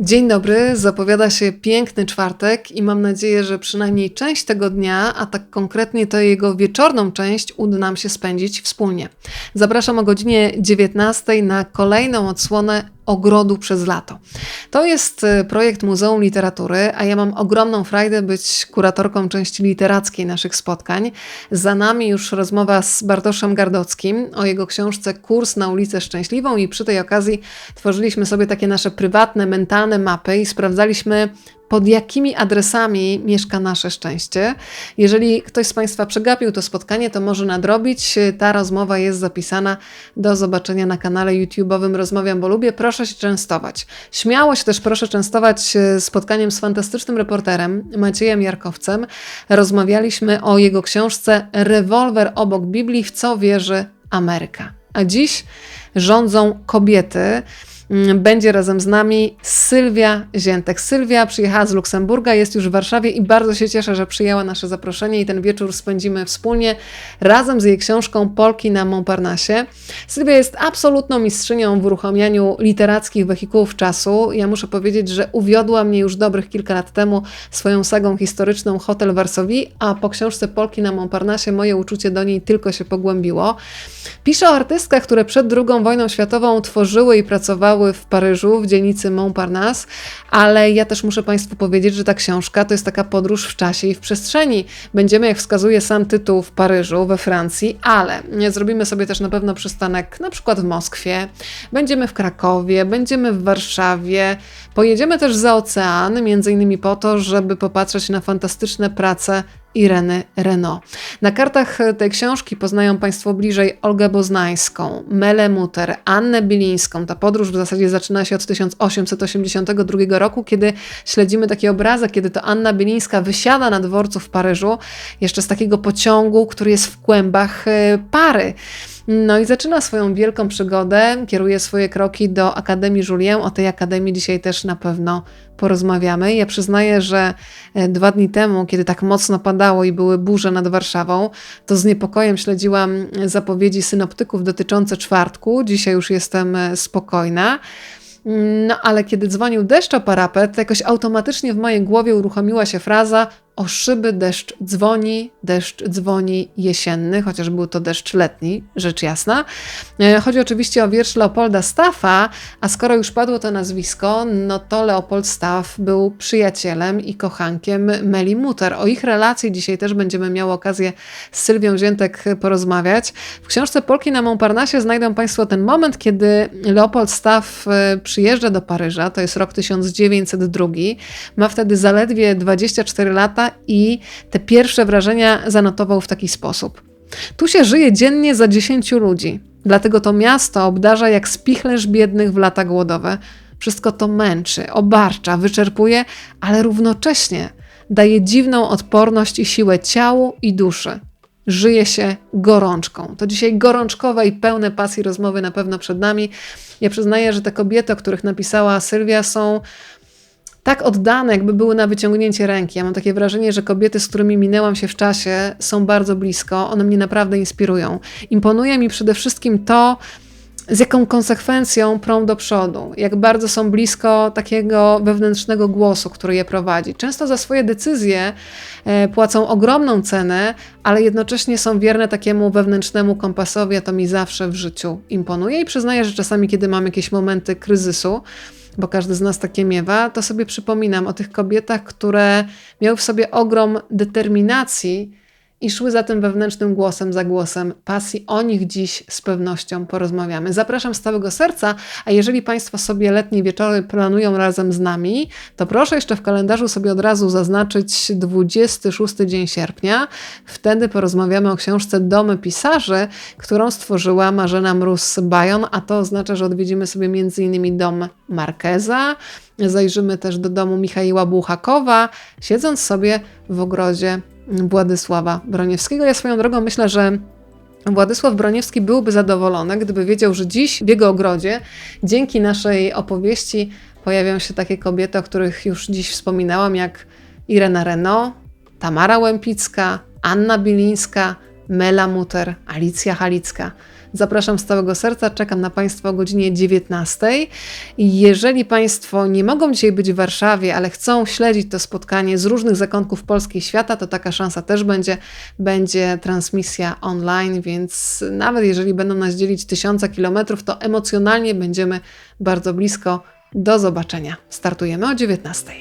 Dzień dobry, zapowiada się piękny czwartek i mam nadzieję, że przynajmniej część tego dnia, a tak konkretnie to jego wieczorną część, uda nam się spędzić wspólnie. Zapraszam o godzinie 19 na kolejną odsłonę ogrodu przez lato. To jest e, projekt Muzeum Literatury, a ja mam ogromną frajdę być kuratorką części literackiej naszych spotkań. Za nami już rozmowa z Bartoszem Gardockim o jego książce Kurs na ulicę Szczęśliwą i przy tej okazji tworzyliśmy sobie takie nasze prywatne, mentalne mapy i sprawdzaliśmy pod jakimi adresami mieszka nasze szczęście. Jeżeli ktoś z Państwa przegapił to spotkanie, to może nadrobić. Ta rozmowa jest zapisana do zobaczenia na kanale YouTube'owym Rozmawiam, bo lubię. Proszę się częstować. Śmiało się też proszę częstować e, spotkaniem z fantastycznym reporterem Maciejem Jarkowcem. Rozmawialiśmy o jego książce Rewolwer obok Biblii, w co wierzy Ameryka. A dziś rządzą kobiety. Mm, będzie razem z nami Sylwia Ziętek. Sylwia przyjechała z Luksemburga, jest już w Warszawie i bardzo się cieszę, że przyjęła nasze zaproszenie i ten wieczór spędzimy wspólnie razem z jej książką Polki na Montparnasse. Sylwia jest absolutną mistrzynią w uruchamianiu literackich wehikułów czasu. Ja muszę powiedzieć, że uwiodła mnie już dobrych kilka lat temu swoją sagą historyczną Hotel Varsovie, a po książce Polki na Montparnasse moje uczucie do niej tylko się pogłębiło. Pisze o artystkach, które przed II wojną światową tworzyły i pracowały w Paryżu, w dzielnicy Montparnasse, ale ja też muszę Państwu powiedzieć, że ta książka to jest taka podróż w czasie i w przestrzeni. Będziemy, jak wskazuje sam tytuł, w Paryżu, we Francji, ale zrobimy sobie też na pewno przystanek na przykład w Moskwie, będziemy w Krakowie, będziemy w Warszawie, pojedziemy też za ocean, między innymi po to, żeby popatrzeć na fantastyczne prace Ireny Renault. Na kartach tej książki poznają Państwo bliżej Olgę Boznańską, Mele Muter, Annę Bilińską. Ta podróż w zasadzie zaczyna się od 1882 roku, kiedy śledzimy taki obrazek, kiedy to Anna Bilińska wysiada na dworcu w Paryżu, jeszcze z takiego pociągu, który jest w kłębach e, pary. No i zaczyna swoją wielką przygodę, kieruje swoje kroki do Akademii Julien. O tej Akademii dzisiaj też na pewno porozmawiamy. Ja przyznaję, że e, dwa dni temu, kiedy tak mocno padało i były burze nad Warszawą, to z niepokojem śledziłam zapowiedzi synoptyków dotyczące czwartku. Dzisiaj już jestem e, spokojna. No ale kiedy dzwonił deszcz o parapet, jakoś automatycznie w mojej głowie uruchomiła się fraza o szyby deszcz dzwoni, deszcz dzwoni jesienny, chociaż był to deszcz letni, rzecz jasna. E, chodzi oczywiście o wiersz Leopolda Staffa, a skoro już padło to nazwisko, no to Leopold Staff był przyjacielem i kochankiem Meli Mutter. O ich relacji dzisiaj też będziemy miały okazję z Sylwią Ziętek porozmawiać. W książce Polki na Montparnasse znajdą Państwo ten moment, kiedy Leopold Staff e, przyjeżdża do Paryża, to jest rok 1902, ma wtedy zaledwie 24 lata, i te pierwsze wrażenia zanotował w taki sposób. Tu się żyje dziennie za dziesięciu ludzi, dlatego to miasto obdarza jak spichlerz biednych w lata głodowe. Wszystko to męczy, obarcza, wyczerpuje, ale równocześnie daje dziwną odporność i siłę ciału i duszy. Żyje się gorączką. To dzisiaj gorączkowe i pełne pasji rozmowy na pewno przed nami. Ja przyznaję, że te kobiety, o których napisała Sylwia, są tak oddane, jakby były na wyciągnięcie ręki. Ja mam takie wrażenie, że kobiety, z którymi minęłam się w czasie, są bardzo blisko. One mnie naprawdę inspirują. Imponuje mi przede wszystkim to, z jaką konsekwencją prą do przodu, jak bardzo są blisko takiego wewnętrznego głosu, który je prowadzi. Często za swoje decyzje e, płacą ogromną cenę, ale jednocześnie są wierne takiemu wewnętrznemu kompasowi, a to mi zawsze w życiu imponuje i przyznaję, że czasami, kiedy mam jakieś momenty kryzysu, bo każdy z nas takie miewa, to sobie przypominam o tych kobietach, które miały w sobie ogrom determinacji i szły za tym wewnętrznym głosem, za głosem pasji. O nich dziś z pewnością porozmawiamy. Zapraszam z całego serca, a jeżeli Państwo sobie letnie wieczory planują razem z nami, to proszę jeszcze w kalendarzu sobie od razu zaznaczyć 26 dzień sierpnia. Wtedy porozmawiamy o książce Domy Pisarzy, którą stworzyła Marzena Mróz-Bajon, a to oznacza, że odwiedzimy sobie m.in. dom Markeza, zajrzymy też do domu Michała Buchakowa, siedząc sobie w ogrodzie Władysława Broniewskiego. Ja swoją drogą myślę, że Władysław Broniewski byłby zadowolony, gdyby wiedział, że dziś w jego ogrodzie, dzięki naszej opowieści, pojawią się takie kobiety, o których już dziś wspominałam, jak Irena Renault, Tamara Łępicka, Anna Bilińska, Mela Muter, Alicja Halicka. Zapraszam z całego serca, czekam na Państwa o godzinie 19. Jeżeli Państwo nie mogą dzisiaj być w Warszawie, ale chcą śledzić to spotkanie z różnych zakątków Polski i świata, to taka szansa też będzie. Będzie transmisja online, więc nawet jeżeli będą nas dzielić tysiące kilometrów, to emocjonalnie będziemy bardzo blisko. Do zobaczenia. Startujemy o 19.